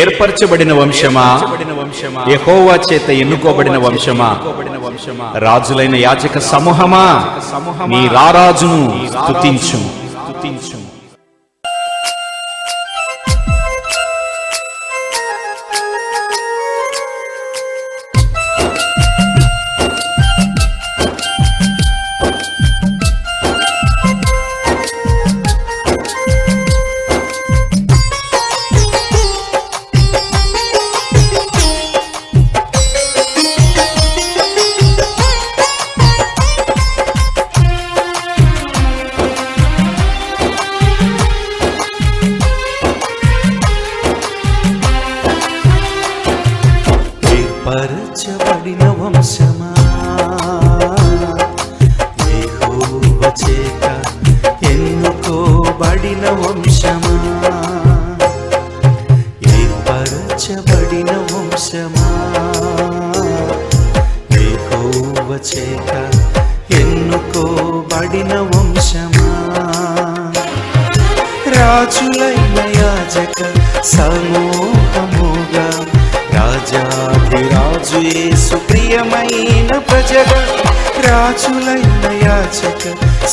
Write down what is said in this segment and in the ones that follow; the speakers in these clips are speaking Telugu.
ఏర్పరచబడిన వంశమా? యహోవా చేత ఎన్నుకోబడిన వంశమా? రాజులైన యాచక సమూహమా? నీ రారాజును స్తుతించు స్థుతించు రాజులైన యాచక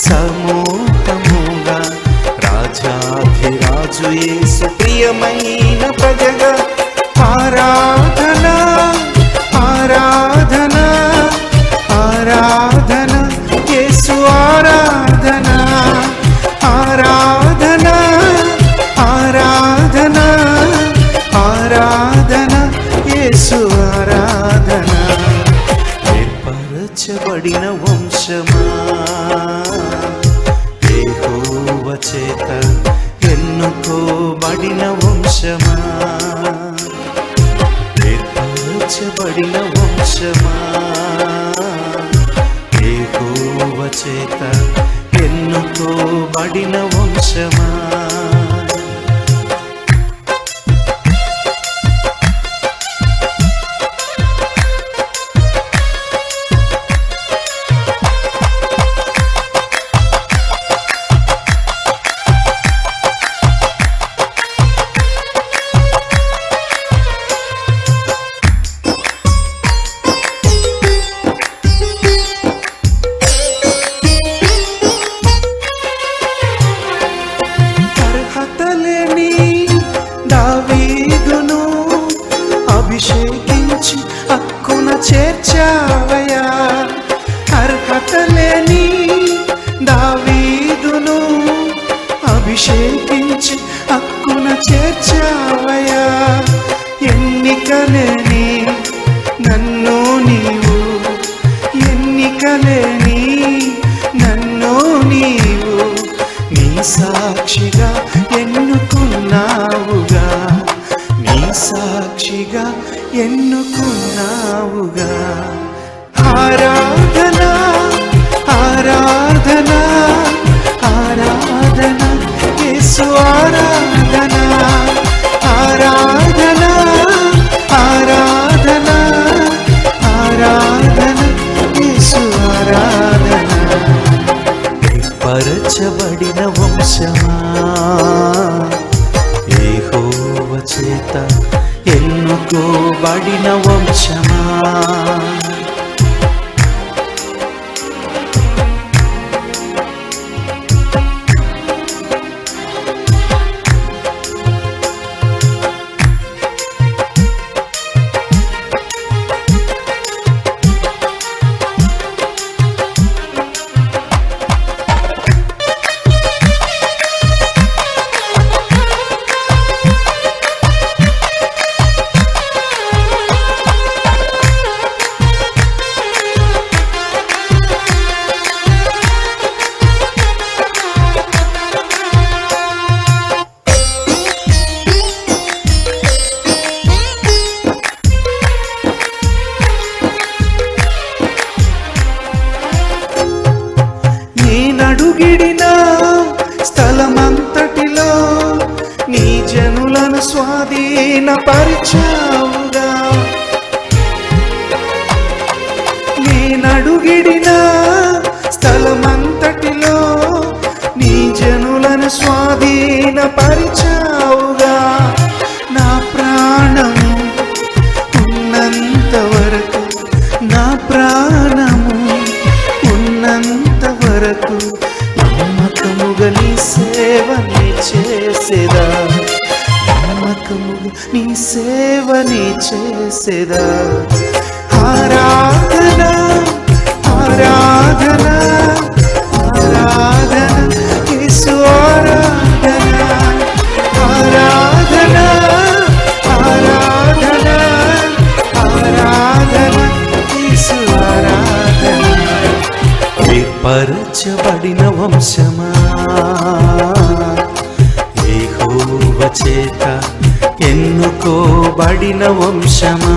సమూహముగా రాజాధిరాజు ఏసు ప్రియమై No. parte ఎన్నుకోబడిన వంశమా?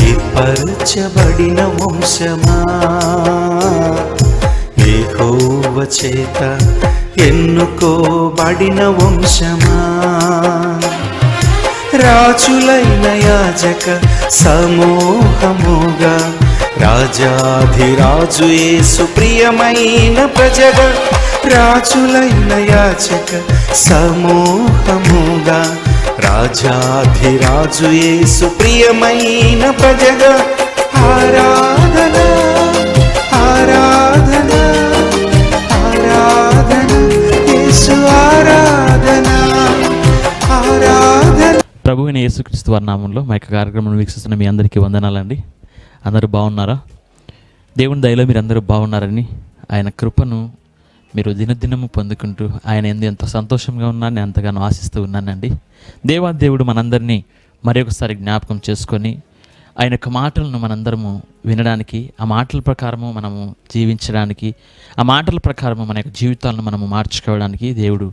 ఏర్పరచబడిన వంశమా? యెహోవా చేత ఎన్నుకోబడిన వంశమా? రాజులైన యాజక సమూహముగా రాజాధిరాజు యేసు ప్రియమైన ప్రజగా రాజులైన యాచక సమూహముగా రాజాధిరాజు యేసు ప్రియమైన ప్రజగా ఆరాధన ఆరాధన ఆరాధన యేసు ఆరాధన ఆరాధన. ప్రభువైన యేసుక్రీస్తు వారి నామంలో మా యొక్క కార్యక్రమం వీక్షిస్తున్న మీ అందరికీ వందనాలండి. అందరూ బాగున్నారా? దేవుని దయలో మీరు అందరూ బాగున్నారని ఆయన కృపను మీరు దినదినము పొందుకుంటూ ఆయన ఎందు ఎంత సంతోషంగా నేను ఎంతగానో ఆశిస్తూ ఉన్నానండి. దేవాదేవుడు మనందరినీ మరి ఒకసారి జ్ఞాపకం చేసుకొని ఆయన యొక్క మాటలను మనందరము వినడానికి ఆ మాటల ప్రకారము మనము జీవించడానికి ఆ మాటల ప్రకారము మన యొక్క జీవితాలను మనము మార్చుకోవడానికి దేవుడు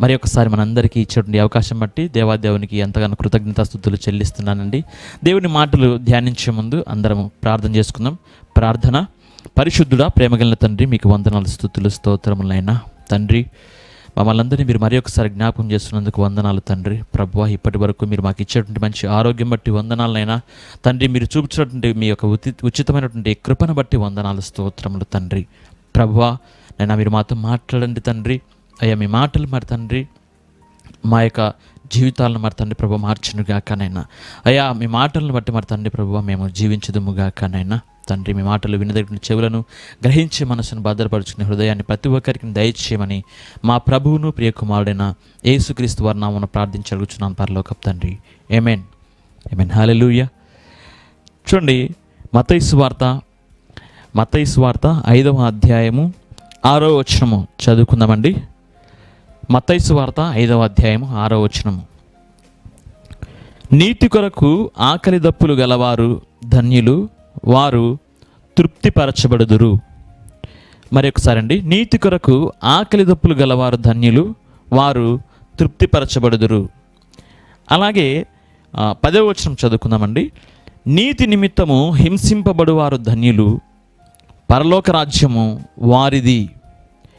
మరి ఒకసారి మనందరికీ ఇచ్చేటువంటి అవకాశం బట్టి దేవాదేవునికి ఎంతగానో కృతజ్ఞతాస్థుతులు చెల్లిస్తున్నానండి. దేవుని మాటలు ధ్యానించే ముందు అందరము ప్రార్థన చేసుకుందాం. ప్రార్థన. పరిశుద్ధుడా ప్రేమగలిగిన తండ్రి మీకు వందనాలు స్థుతులు స్తోత్రములైనా తండ్రి మమ్మల్ని అందరినీ మీరు మరి ఒకసారి జ్ఞాపకం చేస్తున్నందుకు వందనాలు తండ్రి. ప్రభు ఇప్పటి వరకు మీరు మాకు ఇచ్చేటువంటి మంచి ఆరోగ్యం బట్టి వందనాలైనా తండ్రి మీరు చూపించినటువంటి మీ యొక్క ఉచి ఉచితమైనటువంటి కృపను బట్టి వందనాలు స్తోత్రములు తండ్రి. ప్రభు నైనా మీరు మాతో మాట్లాడండి తండ్రి. అయ్యా మీ మాటలు మరి తండ్రి. మా యొక్క జీవితాలను మరి తండ్రి ప్రభు మార్చునుగాకనైనా అయ్యా మీ మాటలను బట్టి మరి తండ్రి ప్రభు మేము జీవించదుముగాకనైనా తండ్రి మీ మాటలు వినదగిన చెవులను గ్రహించే మనసును భద్రపరుచుకునే హృదయాన్ని ప్రతి ఒక్కరికి దయచేయమని మా ప్రభువును ప్రియకుమారుడైన యేసుక్రీస్తు వర్ణామను ప్రార్థించగలుగుతున్నాను పరలోకప్ తండ్రి. ఏమేన్ ఏమేన్ హాలెలూయ చూడండి మతైసు వార్త మతైసు వార్త ఐదవ అధ్యాయము ఆరో వచనము. చదువుకుందామండి. మతైసు వార్త ఐదవ అధ్యాయము ఆరో వచనము. నీతి కొరకు ఆకలి దప్పులు గలవారు ధన్యులు వారు తృప్తిపరచబడుదురు. మరి ఒకసారండి అండి నీతి కొరకు ఆకలి దప్పులు గలవారు ధన్యులు వారు తృప్తిపరచబడుదురు. అలాగే ఆ, పదవ వచనం చదువుకుందామండి. నీతి నిమిత్తము హింసింపబడువారు ధన్యులు పరలోక రాజ్యము వారిది.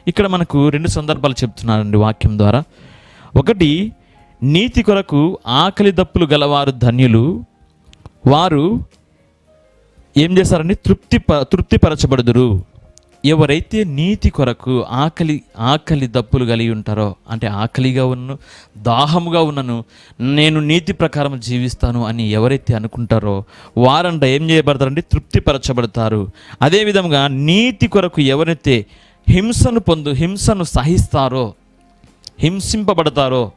ఇక్కడ మనకు రెండు సందర్భాలు చెప్తున్నారండి వాక్యం ద్వారా. ఒకటి నీతి కొరకు ఆకలి దప్పులు గలవారు ధన్యులు వారు ఏం చేస్తారని తృప్తి ప తృప్తిపరచబడుదురు. ఎవరైతే నీతి కొరకు ఆకలి ఆకలి దప్పులు కలిగి ఉంటారో అంటే ఆకలిగా ఉన్నను దాహముగా ఉన్నను నేను నీతి ప్రకారం జీవిస్తాను అని ఎవరైతే అనుకుంటారో వారంట ఏం చేయబడతారండి తృప్తిపరచబడతారు. అదేవిధంగా నీతి కొరకు ఎవరైతే హింసను పొందు హింసను సహిస్తారో హింసింపబడతారో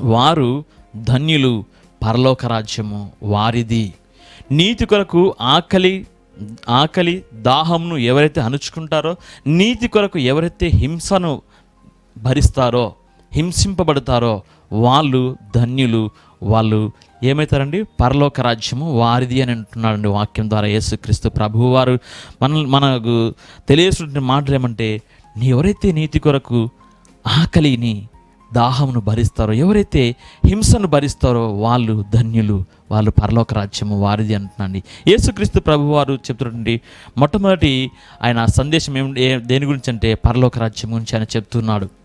వారు ధన్యులు పరలోక రాజ్యము వారిది. నీతి కొరకు ఆకలి ఆకలి దాహంను ఎవరైతే అణుచుకుంటారో నీతి కొరకు ఎవరైతే హింసను భరిస్తారో హింసింపబడతారో వాళ్ళు ధన్యులు వాళ్ళు ఏమవుతారండి? పరలోక రాజ్యము వారిది అని అంటున్నాడండి వాక్యం ద్వారా యేసుక్రీస్తు ప్రభువు వారు. మన మనకు తెలియజేసిన మాటలు ఏమంటే నీ ఎవరైతే నీతి కొరకు ఆకలిని దాహమును భరిస్తారో ఎవరైతే హింసను భరిస్తారో వాళ్ళు ధన్యులు వాళ్ళు పరలోక రాజ్యము వారిది అంటున్నాండి. యేసుక్రీస్తు ప్రభు వారు చెప్తున్నటువంటి మొట్టమొదటి ఆయన సందేశం ఏం దేని గురించి అంటే పరలోక రాజ్యం గురించి ఆయన చెప్తున్నాడు.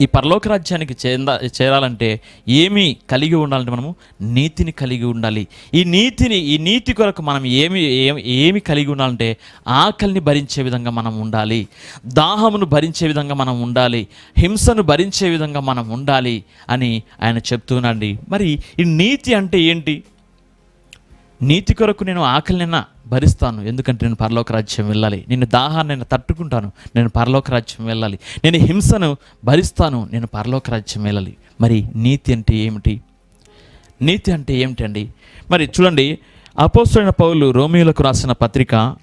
ఈ పరలోక రాజ్యానికి చేంద చేరాలంటే ఏమి కలిగి ఉండాలంటే మనము నీతిని కలిగి ఉండాలి. ఈ నీతిని ఈ నీతి కొరకు మనం ఏమి ఏమి కలిగి ఉండాలంటే ఆకలిని భరించే విధంగా మనం ఉండాలి. దాహమును భరించే విధంగా మనం ఉండాలి. హింసను భరించే విధంగా మనం ఉండాలి అని ఆయన చెప్తున్నాండి మరి ఈ నీతి అంటే ఏంటి? నీతి కొరకు నేను ఆకలినా భరిస్తాను. ఎందుకంటే నేను పరలోక రాజ్యం వెళ్ళాలి. నేను దాహాన్ని నేను తట్టుకుంటాను. నేను పరలోక రాజ్యం వెళ్ళాలి. నేను హింసను భరిస్తాను. నేను పరలోక రాజ్యం వెళ్ళాలి. మరి నీతి అంటే ఏమిటి? నీతి అంటే ఏమిటండి? మరి చూడండి అపోస్తులైన పౌలు రోమియోలకు రాసిన పత్రిక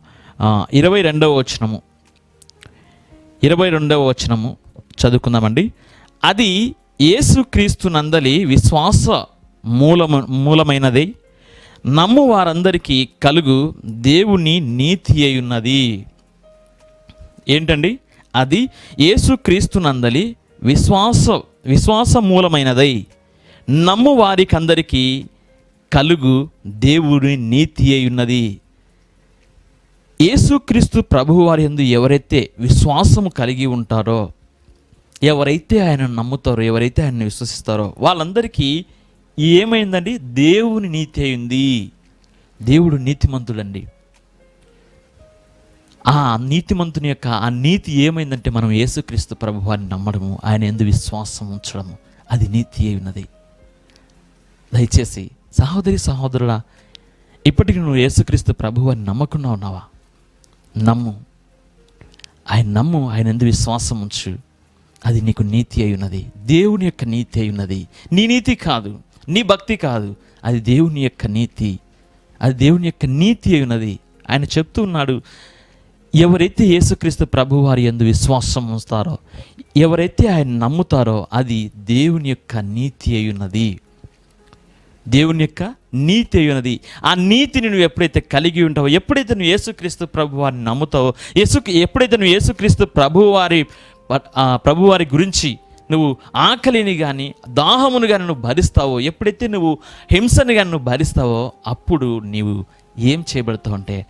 ఇరవై రెండవ వచనము. ఇరవై రెండవ వచనము. చదువుకుందామండి. అది యేసుక్రీస్తు నందలి విశ్వాస మూలము మూలమైనది. నమ్ము వారందరికీ కలుగు దేవుని నీతి అయి ఉన్నది ఏంటండి? అది యేసుక్రీస్తునందలి విశ్వాస విశ్వాస మూలమైనదై నమ్ము వారికందరికీ కలుగు దేవుని నీతి అయి ఉన్నది యేసుక్రీస్తు ప్రభువారి ఎందు ఎవరైతే విశ్వాసము కలిగి ఉంటారో ఎవరైతే ఆయన నమ్ముతారో ఎవరైతే ఆయన్ని విశ్వసిస్తారో వాళ్ళందరికీ ఏమైందండి? దేవుని నీతి అయింది దేవుడు నీతిమంతుడండి ఆ నీతిమంతుని యొక్క ఆ నీతి ఏమైందంటే మనం యేసుక్రీస్తు ప్రభువాన్ని నమ్మడము ఆయన ఎందు విశ్వాసం ఉంచడము. అది నీతి అయి ఉన్నది. దయచేసి సహోదరి సహోదరుల ఇప్పటికి నువ్వు యేసుక్రీస్తు ప్రభువాన్ని నమ్మకుండా ఉన్నావా? నమ్ము. ఆయన నమ్ము ఆయన ఎందు విశ్వాసం ఉంచు. అది నీకు నీతి అయి ఉన్నది. దేవుని యొక్క నీతి అయి ఉన్నది. నీ నీతి కాదు. నీ భక్తి కాదు అది దేవుని యొక్క నీతి. అది దేవుని యొక్క నీతి అయి ఉన్నది ఆయన చెప్తూ ఉన్నాడు ఎవరైతే యేసుక్రీస్తు ప్రభు వారి యందు విశ్వాసం ఉంచుతారో ఎవరైతే ఆయన నమ్ముతారో అది దేవుని యొక్క నీతి అయి ఉన్నది దేవుని యొక్క నీతి అయి ఉన్నది ఆ నీతిని నువ్వు ఎప్పుడైతే కలిగి ఉంటావో ఎప్పుడైతే నువ్వు యేసుక్రీస్తు ప్రభువారిని నమ్ముతావో యేసు ఎప్పుడైతే నువ్వు యేసుక్రీస్తు ప్రభువారి ప్రభువారి ఆ గురించి నువ్వు ఆకలిని కానీ దాహమును కానీ నువ్వు భరిస్తావో ఎప్పుడైతే నువ్వు హింసని కానీ నువ్వు భరిస్తావో అప్పుడు నీవు ఏం చేయబడతావు అంటే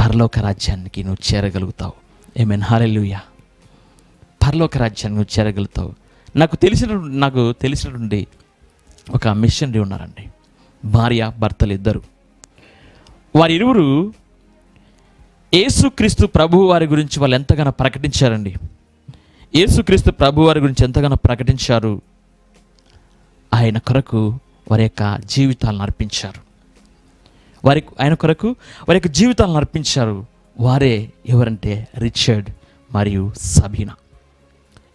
పరలోక రాజ్యానికి నువ్వు చేరగలుగుతావు. ఏమైనా హారెలుయా పరలోక రాజ్యాన్ని నువ్వు చేరగలుగుతావు. నాకు తెలిసిన నాకు తెలిసినటువంటి ఒక మిషనరీ ఉన్నారండి. భార్య భర్తలు ఇద్దరు. వారి ఇరువురు యేసుక్రీస్తు ప్రభు వారి గురించి వాళ్ళు ఎంతగానో ప్రకటించారండి. యేసుక్రీస్తు ప్రభు వారి గురించి ఎంతగానో ప్రకటించారు. ఆయన కొరకు వారి యొక్క జీవితాలను అర్పించారు. వారి ఆయన కొరకు వారి యొక్క జీవితాలను అర్పించారు. వారే ఎవరంటే రిచర్డ్ మరియు సబీనా.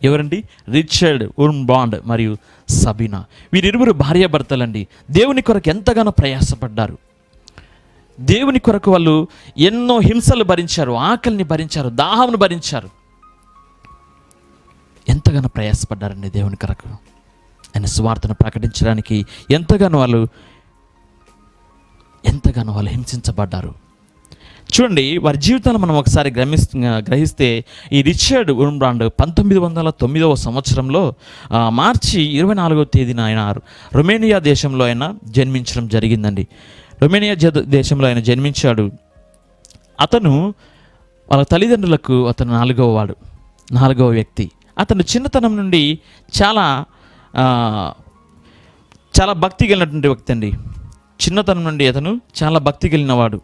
ఎవరండి? రిచర్డ్ ఉర్మ్ బాండ్ మరియు సబీనా. వీరిరువురు భార్యాభర్తలండి. దేవుని కొరకు ఎంతగానో ప్రయాసపడ్డారు. దేవుని కొరకు వాళ్ళు ఎన్నో హింసలు భరించారు ఆకలిని భరించారు దాహమును భరించారు. ఎంతగానో ప్రయాసపడ్డారండి దేవుని కొరకు. ఆయన సువార్తను ప్రకటించడానికి ఎంతగానో వాళ్ళు ఎంతగానో వాళ్ళు హింసించబడ్డారు. చూడండి వారి జీవితాన్ని మనం ఒకసారి గ్రమి గ్రహిస్తే ఈ రిచర్డ్ ఉర్మ్బ్రాండ్ పంతొమ్మిది వందల తొమ్మిదవ సంవత్సరంలో మార్చి ఇరవై నాలుగవ తేదీన ఆయన రొమేనియా దేశంలో ఆయన జన్మించడం జరిగిందండి. రొమేనియా దేశంలో ఆయన జన్మించాడు. అతను వాళ్ళ తల్లిదండ్రులకు అతను నాలుగవ వాడు నాలుగవ వ్యక్తి. అతను చిన్నతనం నుండి చాలా చాలా భక్తి కలిగినటువంటి వ్యక్తి అండి. చిన్నతనం నుండి అతను చాలా భక్తి కలిగినవాడు.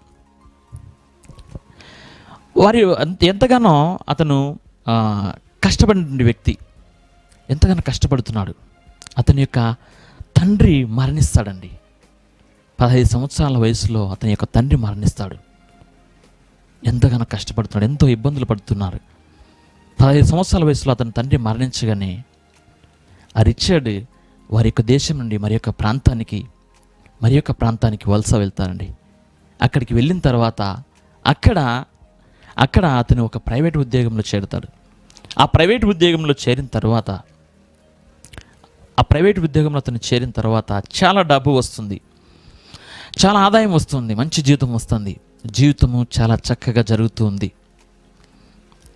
వారి అంత- ఎంతగానో అతను కష్టపడినటువంటి వ్యక్తి. ఎంతగానో కష్టపడుతున్నాడు. అతని యొక్క తండ్రి మరణిస్తాడండి. పదహైదు సంవత్సరాల వయసులో అతని యొక్క తండ్రి మరణిస్తాడు. ఎంతగానో కష్టపడుతున్నాడు. ఎంతో ఇబ్బందులు పడుతున్నారు. పదహైదు సంవత్సరాల వయసులో అతని తండ్రి మరణించగానే ఆ రిచర్డ్ వారి యొక్క దేశం నుండి మరి యొక్క ప్రాంతానికి మరి యొక్క ప్రాంతానికి వలస వెళ్తారండి. అక్కడికి వెళ్ళిన తర్వాత అక్కడ అక్కడ అతను ఒక ప్రైవేట్ ఉద్యోగంలో చేరుతాడు. ఆ ప్రైవేట్ ఉద్యోగంలో చేరిన తర్వాత ఆ ప్రైవేట్ ఉద్యోగంలో అతను చేరిన తర్వాత చాలా డబ్బు వస్తుంది. చాలా ఆదాయం వస్తుంది మంచి జీవితం వస్తుంది. జీవితము చాలా చక్కగా జరుగుతూ ఉంది.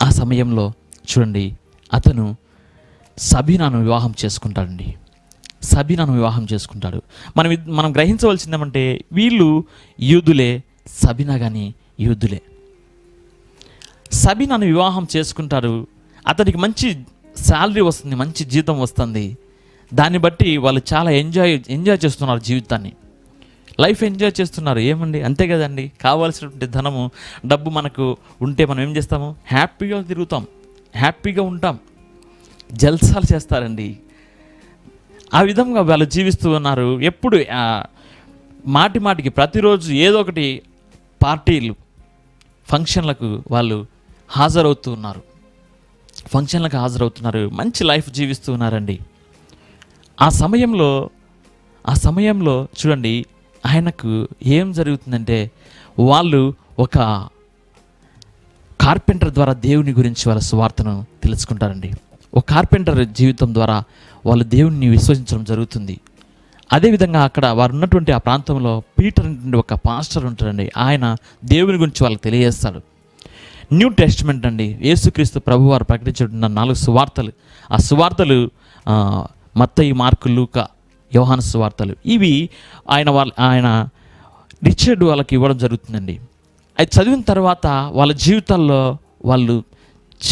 ఆ సమయంలో చూడండి అతను సబీనాను వివాహం చేసుకుంటాడండి. సబీనాను వివాహం చేసుకుంటాడు. మనం మనం గ్రహించవలసింది ఏమంటే వీళ్ళు యూదులే సబీనా కానీ యూదులే. సబీనాను వివాహం చేసుకుంటారు అతనికి మంచి శాలరీ వస్తుంది మంచి జీతం వస్తుంది. దాన్ని బట్టి వాళ్ళు చాలా ఎంజాయ్ ఎంజాయ్ చేస్తున్నారు జీవితాన్ని. లైఫ్ ఎంజాయ్ చేస్తున్నారు. ఏమండి? అంతే కదండి? కావాల్సినటువంటి ధనము డబ్బు మనకు ఉంటే మనం ఏం చేస్తాము? హ్యాపీగా తిరుగుతాం. హ్యాపీగా ఉంటాం. జల్సాలు చేస్తారండి. ఆ విధంగా వాళ్ళు జీవిస్తూ ఉన్నారు. ఎప్పుడు మాటి మాటికి ప్రతిరోజు ఏదో ఒకటి పార్టీలు ఫంక్షన్లకు వాళ్ళు హాజరవుతూ ఉన్నారు. ఫంక్షన్లకు హాజరవుతున్నారు. మంచి లైఫ్ జీవిస్తూ ఉన్నారండి. ఆ సమయంలో ఆ సమయంలో చూడండి ఆయనకు ఏం జరుగుతుందంటే వాళ్ళు ఒక కార్పెంటర్ ద్వారా దేవుని గురించి వాళ్ళ సువార్తను తెలుసుకుంటారండి. ఒక కార్పెంటర్ జీవితం ద్వారా వాళ్ళు దేవుణ్ణి విశ్వసించడం జరుగుతుంది. అదేవిధంగా అక్కడ వారు ఉన్నటువంటి ఆ ప్రాంతంలో పీటర్ అనేటువంటి ఒక పాస్టర్ ఉంటాడండి. ఆయన దేవుని గురించి వాళ్ళకి తెలియజేస్తాడు. న్యూ టెస్ట్మెంట్ అండి. యేసుక్రీస్తు ప్రభు వారు ప్రకటించిన నాలుగు సువార్తలు. ఆ సువార్తలు మత్తయి మార్కు లూక యోహాను సువార్తలు. ఇవి ఆయన వాళ్ళ ఆయన రిచర్డ్ వాళ్ళకి ఇవ్వడం జరుగుతుందండి. అది చదివిన తర్వాత వాళ్ళ జీవితాల్లో వాళ్ళు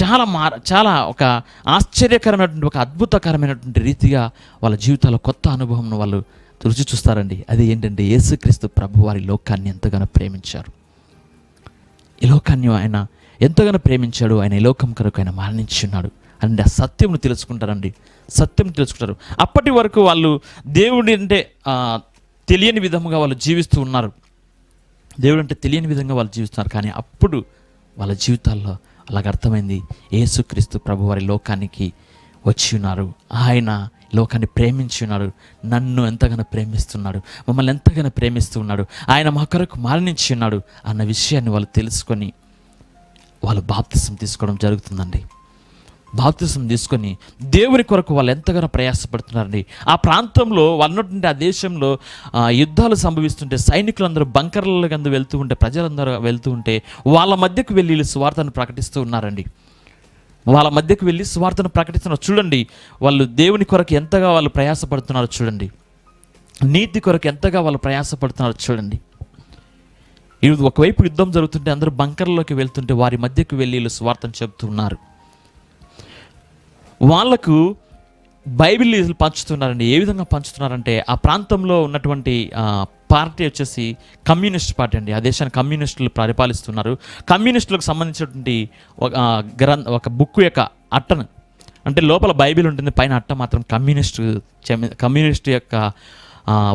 చాలా మార చాలా ఒక ఆశ్చర్యకరమైనటువంటి ఒక అద్భుతకరమైనటువంటి రీతిగా వాళ్ళ జీవితాల్లో కొత్త అనుభవంను వాళ్ళు రుచి చూస్తారండి. అది ఏంటంటే యేసుక్రీస్తు ప్రభు వారి లోకాన్ని ఎంతగానో ప్రేమించారు. ఈ లోకాన్ని ఆయన ఎంతగానో ప్రేమించాడు. ఆయన ఈ లోకం కొరకు ఆయన మరణించి ఉన్నాడు. అండ్ ఆ సత్యంను తెలుసుకుంటారండి. సత్యం తెలుసుకుంటారు. అప్పటి వరకు వాళ్ళు దేవుడి అంటే తెలియని విధముగా వాళ్ళు జీవిస్తూ ఉన్నారు. దేవుడు అంటే తెలియని విధంగా వాళ్ళు జీవిస్తున్నారు. కానీ అప్పుడు వాళ్ళ జీవితాల్లో అలాగ అర్థమైంది. ఏసుక్రీస్తు ప్రభు వారి లోకానికి వచ్చి ఉన్నారు. ఆయన లోకాన్ని ప్రేమించి ఉన్నాడు నన్ను ఎంతగానో ప్రేమిస్తున్నాడు. మమ్మల్ని ఎంతగానో ప్రేమిస్తూ ఉన్నాడు. ఆయన మా కొరకు మరణించి ఉన్నాడు అన్న విషయాన్ని వాళ్ళు తెలుసుకొని వాళ్ళు బాప్తిసం తీసుకోవడం జరుగుతుందండి. బాప్తిసం తీసుకొని దేవుని కొరకు వాళ్ళు ఎంతగానో ప్రయాసపడుతున్నారండి. ఆ ప్రాంతంలో వాళ్ళు ఉన్నటువంటి ఆ దేశంలో యుద్ధాలు సంభవిస్తుంటే సైనికులందరూ బంకర్ల కింద వెళ్తూ ఉంటే ప్రజలందరూ వెళ్తూ ఉంటే వాళ్ళ మధ్యకు వెళ్ళి వీళ్ళు ప్రకటిస్తూ ఉన్నారండి. వాళ్ళ మధ్యకు వెళ్ళి స్వార్థను ప్రకటిస్తున్నారు. చూడండి వాళ్ళు దేవుని కొరకు ఎంతగా వాళ్ళు ప్రయాసపడుతున్నారో చూడండి. నీతి కొరకు ఎంతగా వాళ్ళు ప్రయాసపడుతున్నారో చూడండి. ఇది ఒకవైపు యుద్ధం జరుగుతుంటే అందరూ బంకర్లోకి వెళ్తుంటే వారి మధ్యకు వెళ్ళి వీళ్ళు స్వార్థం చెబుతున్నారు వాళ్ళకు బైబిల్ పంచుతున్నారండి. ఏ విధంగా పంచుతున్నారంటే ఆ ప్రాంతంలో ఉన్నటువంటి పార్టీ వచ్చేసి కమ్యూనిస్ట్ పార్టీ అండి. ఆ దేశాన్ని కమ్యూనిస్టులు పరిపాలిస్తున్నారు. కమ్యూనిస్టులకు సంబంధించినటువంటి ఒక గ్రం గ్రంథ ఒక బుక్ యొక్క అట్టను అంటే లోపల బైబిల్ ఉంటుంది పైన అట్ట మాత్రం కమ్యూనిస్ట్ కమ్యూనిస్ట్ యొక్క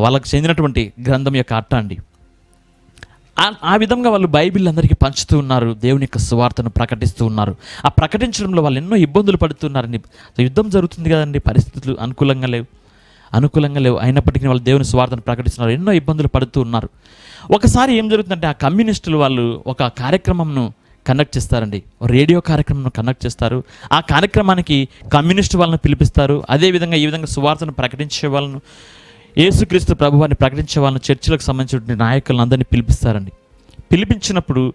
వాళ్ళకు చెందినటువంటి గ్రంథం యొక్క అట్ట అండి. ఆ- ఆ విధంగా వాళ్ళు బైబిల్ అందరికీ పంచుతూ ఉన్నారు దేవుని యొక్క సువార్తను ప్రకటిస్తూ ఉన్నారు. ఆ ప్రకటించడంలో వాళ్ళు ఎన్నో ఇబ్బందులు పడుతున్నారండి. యుద్ధం జరుగుతుంది కదండి పరిస్థితులు అనుకూలంగా లేవు. అనుకూలంగా లేవు. అయినప్పటికీ వాళ్ళు దేవుని సువార్తను ప్రకటిస్తున్నారు. ఎన్నో ఇబ్బందులు పడుతూ ఉన్నారు. ఒకసారి ఏం జరుగుతుందంటే ఆ కమ్యూనిస్టులు వాళ్ళు ఒక కార్యక్రమంను కండక్ట్ చేస్తారండి. రేడియో కార్యక్రమం కండక్ట్ చేస్తారు. ఆ కార్యక్రమానికి కమ్యూనిస్ట్ వాళ్ళని పిలిపిస్తారు. అదేవిధంగా ఈ విధంగా సువార్తను ప్రకటించే వాళ్ళను యేసుక్రీస్తు ప్రభువాన్ని ప్రకటించే వాళ్ళని చర్చిలకు సంబంధించిన నాయకులను అందరినీ పిలిపిస్తారండి. పిలిపించినప్పుడు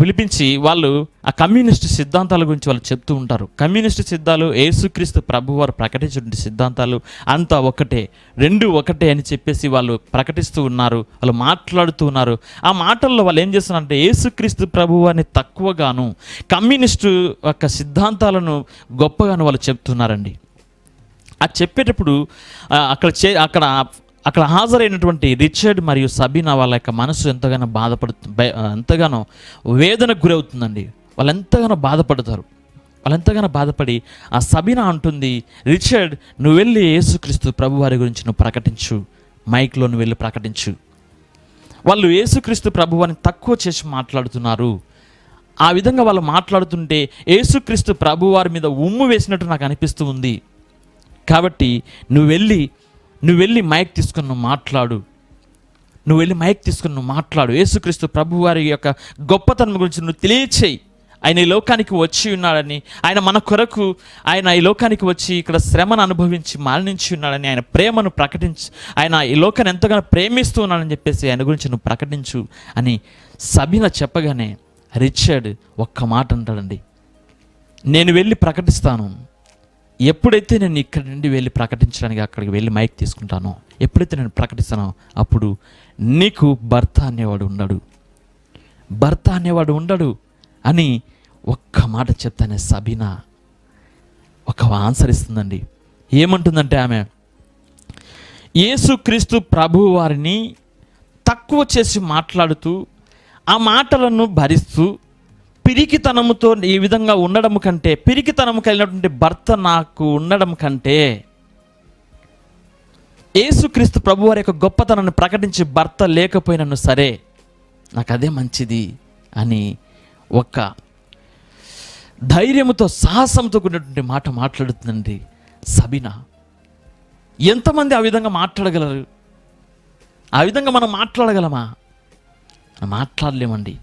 పిలిపించి వాళ్ళు ఆ కమ్యూనిస్ట్ సిద్ధాంతాల గురించి వాళ్ళు చెప్తూ ఉంటారు. కమ్యూనిస్ట్ సిద్ధాలు యేసుక్రీస్తు ప్రభువారు ప్రకటించిన సిద్ధాంతాలు అంతా ఒకటే రెండు ఒకటే అని చెప్పేసి వాళ్ళు ప్రకటిస్తూ ఉన్నారు వాళ్ళు మాట్లాడుతూ ఉన్నారు. ఆ మాటల్లో వాళ్ళు ఏం చేస్తున్నారంటే యేసుక్రీస్తు ప్రభువాన్ని తక్కువగాను కమ్యూనిస్టు యొక్క సిద్ధాంతాలను గొప్పగాను వాళ్ళు చెప్తున్నారండి. అది చెప్పేటప్పుడు అక్కడ చే అక్కడ అక్కడ హాజరైనటువంటి రిచర్డ్ మరియు సబీనా వాళ్ళ యొక్క మనసు ఎంతగానో బాధపడు ఎంతగానో వేదనకు గురవుతుందండి. వాళ్ళు ఎంతగానో బాధపడతారు. వాళ్ళు ఎంతగానో బాధపడి ఆ సబీనా అంటుంది రిచర్డ్ నువ్వు వెళ్ళి యేసుక్రీస్తు ప్రభువారి గురించి నువ్వు ప్రకటించు. మైక్లో నువ్వు వెళ్ళి ప్రకటించు. వాళ్ళు యేసుక్రీస్తు ప్రభువారిని తక్కువ చేసి మాట్లాడుతున్నారు. ఆ విధంగా వాళ్ళు మాట్లాడుతుంటే యేసుక్రీస్తు ప్రభువారి మీద ఉమ్ము వేసినట్టు నాకు అనిపిస్తూ ఉంది. కాబట్టి నువ్వు వెళ్ళి నువ్వు వెళ్ళి మైక్ తీసుకుని నువ్వు మాట్లాడు. నువ్వు వెళ్ళి మైక్ తీసుకుని నువ్వు మాట్లాడు. యేసుక్రీస్తు ప్రభువారి యొక్క గొప్పతనం గురించి నువ్వు తెలియచేయి. ఆయన ఈ లోకానికి వచ్చి ఉన్నాడని ఆయన మన కొరకు ఆయన ఈ లోకానికి వచ్చి ఇక్కడ శ్రమను అనుభవించి మరణించి ఉన్నాడని ఆయన ప్రేమను ప్రకటించి ఆయన ఈ లోకాన్ని ఎంతగానో ప్రేమిస్తూ ఉన్నాడని చెప్పేసి ఆయన గురించి నువ్వు ప్రకటించు అని సభిన చెప్పగానే రిచర్డ్ ఒక్క మాట అంటాడండి. నేను వెళ్ళి ప్రకటిస్తాను. ఎప్పుడైతే నేను ఇక్కడి నుండి వెళ్ళి ప్రకటించడానికి అక్కడికి వెళ్ళి మైక్ తీసుకుంటానో ఎప్పుడైతే నేను ప్రకటిస్తానో అప్పుడు నీకు భర్త అనేవాడు ఉండడు. భర్త అనేవాడు ఉండడు అని ఒక్క మాట చెప్తానే సబీనా. ఒక ఆన్సర్ ఇస్తుందండి. ఏమంటుందంటే ఆమె యేసుక్రీస్తు ప్రభు వారిని తక్కువ చేసి మాట్లాడుతూ ఆ మాటలను భరిస్తూ పిరికితనముతో ఈ విధంగా ఉండడం కంటే పిరికితనము కలిగినటువంటి భర్త నాకు ఉండడం కంటే ఏసుక్రీస్తు ప్రభు వారి యొక్క గొప్పతనాన్ని ప్రకటించి భర్త లేకపోయినను సరే నాకు అదే మంచిది అని ఒక ధైర్యముతో సాహసంతో కూడినటువంటి మాట మాట్లాడుతుందండి సబినా. ఎంతమంది ఆ విధంగా మాట్లాడగలరు? ఆ విధంగా మనం మాట్లాడగలమా? మాట్లాడలేమండి.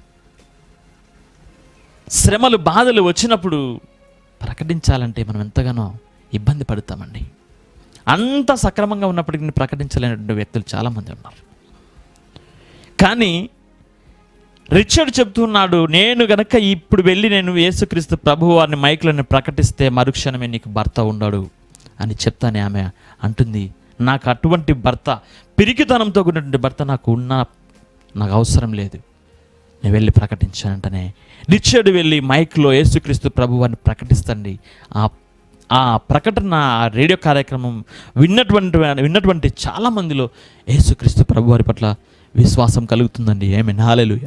శ్రమలు బాధలు వచ్చినప్పుడు ప్రకటించాలంటే మనం ఎంతగానో ఇబ్బంది పడతామండి. అంత సక్రమంగా ఉన్నప్పటికీ ప్రకటించలేనటువంటి వ్యక్తులు చాలామంది ఉన్నారు. కానీ రిచర్డ్ చెప్తున్నాడు నేను గనక ఇప్పుడు వెళ్ళి నేను యేసుక్రీస్తు ప్రభు వారిని మైకులను ప్రకటిస్తే మరుక్షణమే నీకు భర్త ఉండడు అని చెప్తానే ఆమె అంటుంది. నాకు అటువంటి భర్త పిరికితనంతో కూడినటువంటి భర్త నాకు ఉన్న నాకు అవసరం లేదు. నేను వెళ్ళి ప్రకటించానంటనే రిచర్డ్ వెళ్ళి మైక్లో యేసుక్రీస్తు ప్రభు అని ప్రకటిస్తండి. ఆ ఆ ప్రకటన ఆ రేడియో కార్యక్రమం విన్నటువంటి విన్నటువంటి చాలా మందిలో యేసుక్రీస్తు ప్రభు వారి పట్ల విశ్వాసం కలుగుతుందండి. ఏమి నాలెలుయ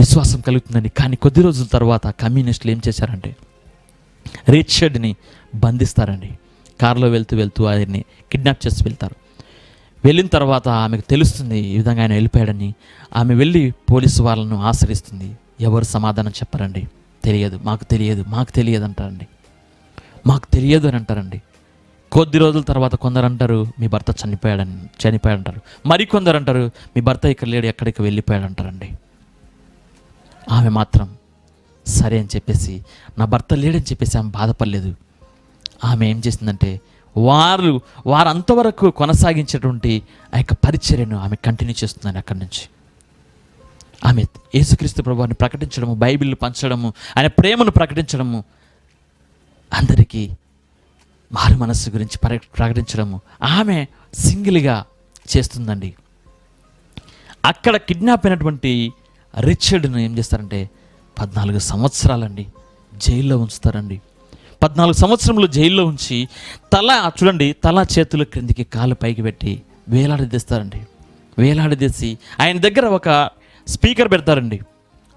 విశ్వాసం కలుగుతుందండి. కానీ కొద్ది రోజుల తర్వాత కమ్యూనిస్టులు ఏం చేశారంటే రిచర్డ్ని బంధిస్తారండి. కారులో వెళ్తూ వెళ్తూ ఆయన్ని కిడ్నాప్ చేసి వెళ్తారు. వెళ్ళిన తర్వాత ఆమెకు తెలుస్తుంది ఈ విధంగా ఆయన వెళ్ళిపోయాడని. ఆమె వెళ్ళి పోలీసు వాళ్ళను ఆశ్రయిస్తుంది. ఎవరు సమాధానం చెప్పరండి. తెలియదు. మాకు తెలియదు. మాకు తెలియదు అంటారండి. మాకు తెలియదు అని అంటారండి. కొద్ది రోజుల తర్వాత కొందరు అంటారు మీ భర్త చనిపోయాడని చనిపోయాడు అంటారు మరికొందరు అంటారు మీ భర్త ఇక్కడ లేడు ఎక్కడికి వెళ్ళిపోయాడు అంటారండి. ఆమె మాత్రం సరే అని చెప్పేసి నా భర్త లేడని చెప్పేసి ఆమె బాధపడలేదు. ఆమె ఏం చేసిందంటే వారు వారు అంతవరకు కొనసాగించేటువంటి ఆ యొక్క పరిచర్యను ఆమె కంటిన్యూ చేస్తున్నాను అక్కడి నుంచి. ఆమె యేసుక్రీస్తు ప్రభువాన్ని ప్రకటించడము బైబిల్ పంచడము ఆయన ప్రేమను ప్రకటించడము అందరికీ మారు మనస్సు గురించి ప్ర ప్రకటించడము ఆమె సింగిల్గా చేస్తుందండి. అక్కడ కిడ్నాప్ అయినటువంటి రిచర్డ్ను ఏం చేస్తారంటే పద్నాలుగు సంవత్సరాలండి జైల్లో ఉంచుతారండి. పద్నాలుగు సంవత్సరంలో జైల్లో ఉంచి తల చూడండి తల చేతుల క్రిందికి కాలు పైకి పెట్టి వేలాడదీస్తారండి. వేలాడదీసి ఆయన దగ్గర ఒక స్పీకర్ పెడతారండి.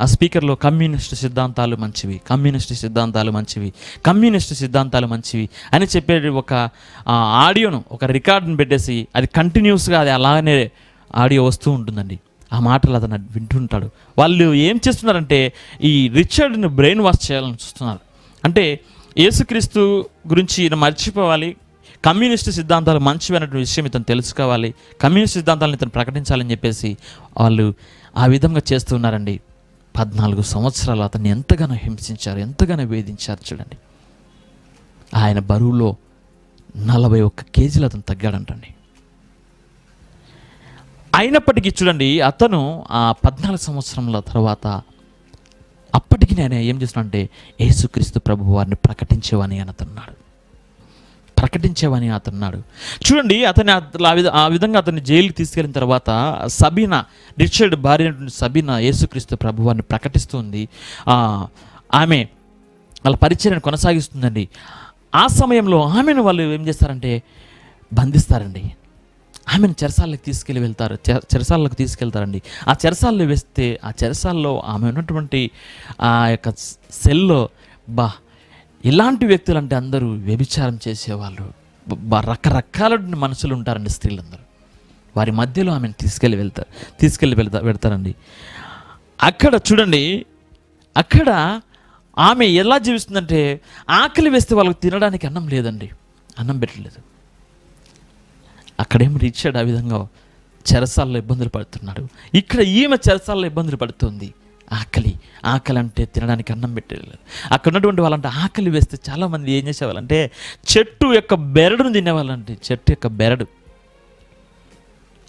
ఆ స్పీకర్లో కమ్యూనిస్ట్ సిద్ధాంతాలు మంచివి కమ్యూనిస్ట్ సిద్ధాంతాలు మంచివి కమ్యూనిస్ట్ సిద్ధాంతాలు మంచివి అని చెప్పే ఒక ఆడియోను ఒక రికార్డును పెట్టేసి అది కంటిన్యూస్గా అది అలానే ఆడియో వస్తూ ఉంటుందండి. ఆ మాటలు అతను వింటుంటాడు. వాళ్ళు ఏం చేస్తున్నారంటే ఈ రిచర్డ్ని బ్రెయిన్ వాష్ చేయాలని చూస్తున్నారు. అంటే యేసుక్రీస్తు గురించి ఈయన మర్చిపోవాలి. కమ్యూనిస్ట్ సిద్ధాంతాలు మంచివి విషయం ఇతను తెలుసుకోవాలి. కమ్యూనిస్ట్ సిద్ధాంతాలను ఇతను ప్రకటించాలని చెప్పేసి వాళ్ళు ఆ విధంగా చేస్తున్నారండి. పద్నాలుగు సంవత్సరాలు అతన్ని ఎంతగానో హింసించారు ఎంతగానో వేధించారు చూడండి. ఆయన బరువులో నలభై ఒక్క కేజీలు అతను తగ్గాడంటండి. అయినప్పటికీ చూడండి అతను ఆ పద్నాలుగు సంవత్సరముల తర్వాత అప్పటికి నేను ఏం చేస్తున్నానంటే యేసుక్రీస్తు ప్రభు వారిని ప్రకటించేవని అని అతన్నాడు. ప్రకటించేవని అతన్నాడు. చూడండి అతని ఆ విధంగా అతన్ని జైలుకి తీసుకెళ్ళిన తర్వాత సబీనా రిచర్డ్ భార్య అయినటువంటి సబీనా యేసుక్రీస్తు ప్రభు వారిని ప్రకటిస్తుంది. ఆమె వాళ్ళ పరిచయం కొనసాగిస్తుందండి. ఆ సమయంలో ఆమెను వాళ్ళు ఏం చేస్తారంటే బంధిస్తారండి. ఆమెను చెరసాలకు తీసుకెళ్ళి వెళ్తారు. చెరసాలకు తీసుకెళ్తారండి. ఆ చెరసాల్లో వేస్తే ఆ చెరసాల్లో ఆమె ఉన్నటువంటి ఆ యొక్క సెల్లో బా ఇలాంటి వ్యక్తులు అంటే అందరూ వ్యభిచారం చేసేవాళ్ళు. బా రకరకాల మనుషులు ఉంటారండి స్త్రీలందరూ. వారి మధ్యలో ఆమెను తీసుకెళ్ళి వెళ్తారు తీసుకెళ్ళి వెళ్తా వెళ్తారండి. అక్కడ చూడండి అక్కడ ఆమె ఎలా జీవిస్తుందంటే ఆకలి వేస్తే వాళ్ళకి తినడానికి అన్నం లేదండి. అన్నం పెట్టలేదు. అక్కడేం రిచర్డ్ ఆ విధంగా? చెరసాల్లో ఇబ్బందులు పడుతున్నాడు. ఇక్కడ ఈమె చెరసాల్లో ఇబ్బందులు పడుతుంది. ఆకలి. ఆకలి అంటే తినడానికి అన్నం పెట్టలేదు. అక్కడ ఉన్నటువంటి వాళ్ళంటే ఆకలి వేస్తే చాలామంది ఏం చేసేవాళ్ళంటే చెట్టు యొక్క బెరడును తినేవాళ్ళంటే చెట్టు యొక్క బెరడు.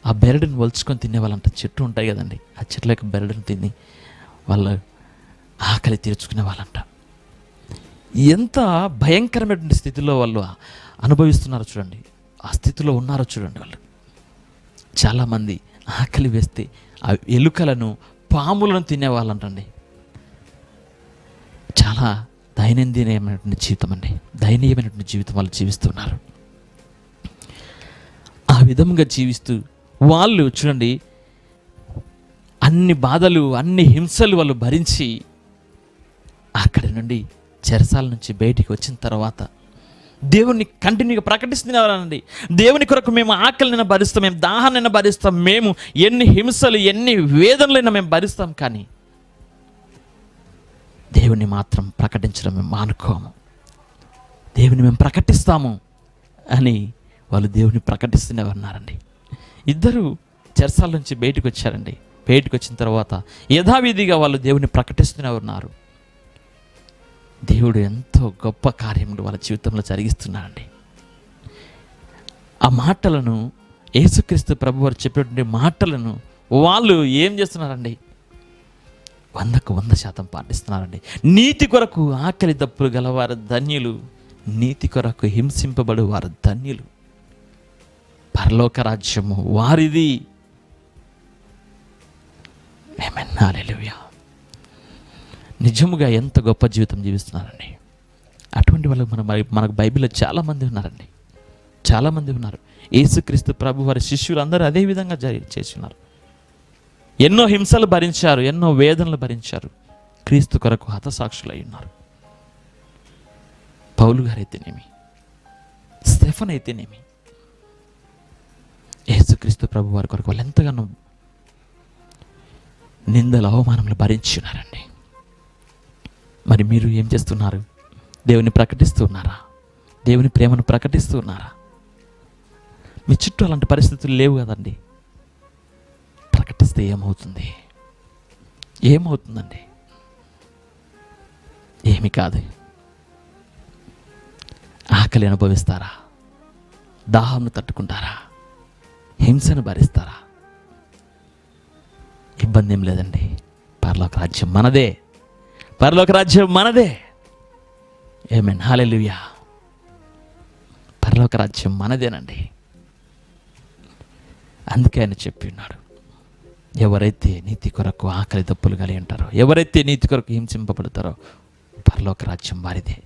ఆ బెరడుని వలుచుకొని తినేవాళ్ళంట చెట్టు ఉంటాయి కదండి. ఆ చెట్ల యొక్క బెరడును తిని వాళ్ళు ఆకలి తీర్చుకునే వాళ్ళంట ఎంత భయంకరమైనటువంటి స్థితిలో వాళ్ళు అనుభవిస్తున్నారో చూడండి. ఆ స్థితిలో ఉన్నారో చూడండి వాళ్ళు. చాలామంది ఆకలి వేస్తే ఆ ఎలుకలను పాములను తినేవాళ్ళంటండి. చాలా దైనందినమైనటువంటి జీవితం అండి. దయనీయమైనటువంటి జీవితం వాళ్ళు జీవిస్తున్నారు. ఆ విధంగా జీవిస్తూ వాళ్ళు చూడండి అన్ని బాధలు అన్ని హింసలు వాళ్ళు భరించి అక్కడి నుండి చెరసాల నుంచి బయటికి వచ్చిన తర్వాత దేవుని కంటిన్యూగా ప్రకటిస్తున్నారండి దేవుని కొరకు మేము ఆకలినైనా భరిస్తాం మేము దాహాన్నైనా భరిస్తాం మేము ఎన్ని హింసలు ఎన్ని వేదనలైనా మేము భరిస్తాం కానీ దేవుని మాత్రం ప్రకటించడం మేము మానుకోము. దేవుని మేము ప్రకటిస్తాము అని వాళ్ళు దేవుని ప్రకటిస్తూనే ఉన్నారండి. ఇద్దరు చెరసాల నుంచి బయటకు వచ్చారండి. బయటకు వచ్చిన తర్వాత యథావిధిగా వాళ్ళు దేవుని ప్రకటిస్తూనే ఉన్నారు. దేవుడు ఎంతో గొప్ప కార్యములు వాళ్ళ జీవితంలో జరిగిస్తున్నాడండి. ఆ మాటలను యేసుక్రీస్తు ప్రభు వారు చెప్పేటువంటి మాటలను వాళ్ళు ఏం చేస్తున్నారండి? వందకు వంద శాతం పాటిస్తున్నారండి. నీతి కొరకు ఆకలి దప్పులు గలవారు ధన్యులు నీతి కొరకు హింసింపబడు వారు ధన్యులు. పరలోక రాజ్యము వారిది. Amen. నిజముగా ఎంత గొప్ప జీవితం జీవిస్తున్నారండి. అటువంటి వాళ్ళు మన మనకు బైబిల్లో చాలామంది ఉన్నారండి. చాలామంది ఉన్నారు. యేసుక్రీస్తు ప్రభు వారి శిష్యులందరూ అదే విధంగా జరి చేస్తున్నారు. ఎన్నో హింసలు భరించారు ఎన్నో వేదనలు భరించారు. క్రీస్తు కొరకు హతసాక్షులై ఉన్నారు. పౌలు గారు అయితేనేమి స్టెఫన్ అయితేనేమి? యేసుక్రీస్తు ప్రభు వారి కొరకు వాళ్ళు ఎంతగానో నిందల అవమానములు భరించి ఉన్నారండి మరి మీరు ఏం చేస్తున్నారు? దేవుని ప్రకటిస్తూ ఉన్నారా దేవుని ప్రేమను ప్రకటిస్తూ ఉన్నారా మీ చుట్టూ అలాంటి పరిస్థితులు లేవు కదండి. ప్రకటిస్తే ఏమవుతుంది? ఏమవుతుందండి? ఏమి కాదు. ఆకలి అనుభవిస్తారా? దాహంను తట్టుకుంటారా? హింసను భరిస్తారా? ఇబ్బంది ఏం లేదండి. పర్లోక రాజ్యం మనదే. పరలోక రాజ్యం మనదే. ఏమెన్ హాలెలుయా పరలోక రాజ్యం మనదేనండి. అందుకే ఆయన చెప్పి ఉన్నాడు. ఎవరైతే నీతి కొరకు ఆకలి తప్పులు కలిగి ఉంటారో ఎవరైతే నీతి కొరకు హింసింపబడతారో పరలోక రాజ్యం వారిదే.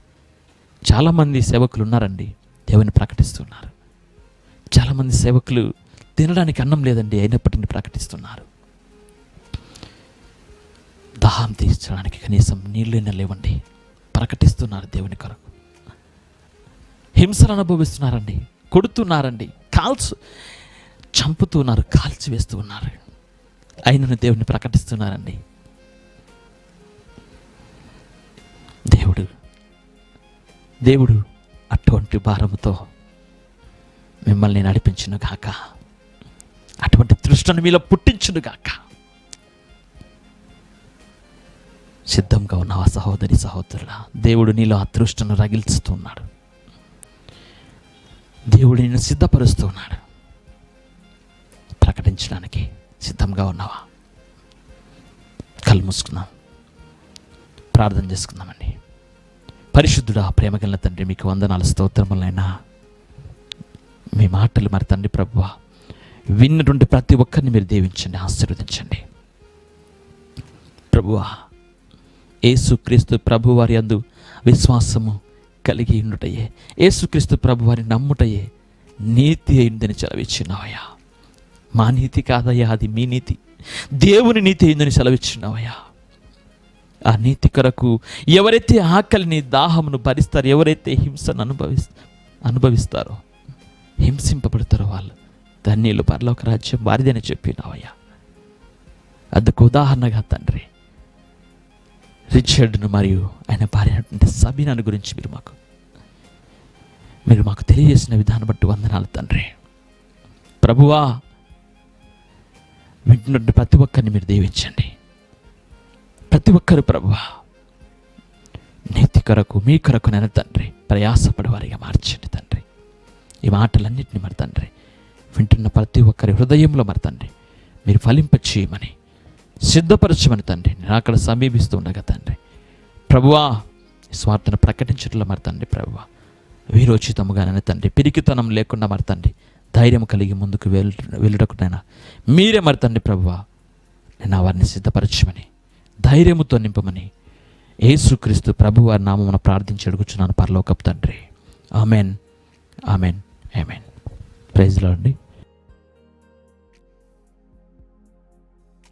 చాలామంది సేవకులు ఉన్నారండి దేవుని ప్రకటిస్తున్నారు. చాలామంది సేవకులు తినడానికి అన్నం లేదండి అయినప్పటికీ ప్రకటిస్తున్నారు. దాహం తీర్చడానికి కనీసం నీళ్ళైనా లేవండి. ప్రకటిస్తున్నారు దేవుని కొరకు. హింసలు అనుభవిస్తున్నారండి. కొడుతున్నారండి. కాల్చు చంపుతున్నారు కాల్చి వేస్తూ ఉన్నారు అయినను దేవుని ప్రకటిస్తున్నారండి. దేవుడు దేవుడు అటువంటి భారముతో మిమ్మల్ని నడిపించును గాక అటువంటి తృష్ణను మీలో పుట్టించును గాక సిద్ధంగా ఉన్నావా సహోదరి సహోదరుల దేవుడు నీలో అదృష్టను రగిల్చుతున్నాడు. దేవుడు నిన్ను సిద్ధపరుస్తున్నాడు. ప్రకటించడానికి సిద్ధంగా ఉన్నావా? కళ్ళు ప్రార్థన చేసుకుందామండి. పరిశుద్ధుడా ప్రేమ కలిగిన తండ్రి మీకు వందనాలు స్తోత్రములైనా. మీ మాటలు మరి తండ్రి ప్రభువ విన్నటువంటి ప్రతి ఒక్కరిని మీరు దీవించండి ఆశీర్వదించండి. ప్రభువా ఏసుక్రీస్తు ప్రభువారి అందు విశ్వాసము కలిగి ఉండుటయే. ఏసుక్రీస్తు ప్రభువారి నమ్ముటయే నీతి అయిందని సెలవిచ్చినావయ్యా. మా నీతి కాదయ్యా అది మీ నీతి. దేవుని నీతి అయిందని సెలవిచ్చినావయ్యా. ఆ నీతి కొరకు ఎవరైతే ఆకలిని దాహమును భరిస్తారో ఎవరైతే హింసను అనుభవి అనుభవిస్తారో హింసింపబడతారో వాళ్ళు ధన్యులు పరలోక రాజ్యం వారిదని చెప్పినావయ్యా. అందుకు ఉదాహరణగా తండ్రి రిచర్డ్ను మరియు ఆయన భార్య సబీనాను గురించి మీరు మాకు మీరు మాకు తెలియజేసిన విధానం బట్టి వందనాలు తండ్రి. ప్రభువా వింటున్నట్టు ప్రతి ఒక్కరిని మీరు దీవించండి. ప్రతి ఒక్కరు ప్రభువా నీతి కొరకు మీ కొరకు నేను తండ్రి ప్రయాసపడేవారిగా మార్చండి తండ్రి. ఈ మాటలన్నింటినీ మరి తండ్రి వింటున్న ప్రతి ఒక్కరి హృదయంలో మరి తండ్రి మీరు ఫలింప చేయమని సిద్ధపరచమని తండ్రి. నేను అక్కడ సమీపిస్తుండగా తండ్రి. ప్రభువా ఈ స్వార్థను ప్రకటించట్లో మరి తండ్రి ప్రభువా వీరోచితముగానే తండ్రి పిరికితనం లేకుండా మరి తండ్రి ధైర్యం కలిగి ముందుకు వెల్ వెళ్ళుటకునైనా మీరే మరి తండ్రి ప్రభువా నేను వారిని సిద్ధపరచమని ధైర్యముతో నింపమని ఏసుక్రీస్తు ప్రభు వారి నామమున ప్రార్థించి అడుగుచున్నాను పరలోకపు తండ్రి. ఆమెన్. ఆమెన్. ఆమెన్. ప్రైజ్లో అండి.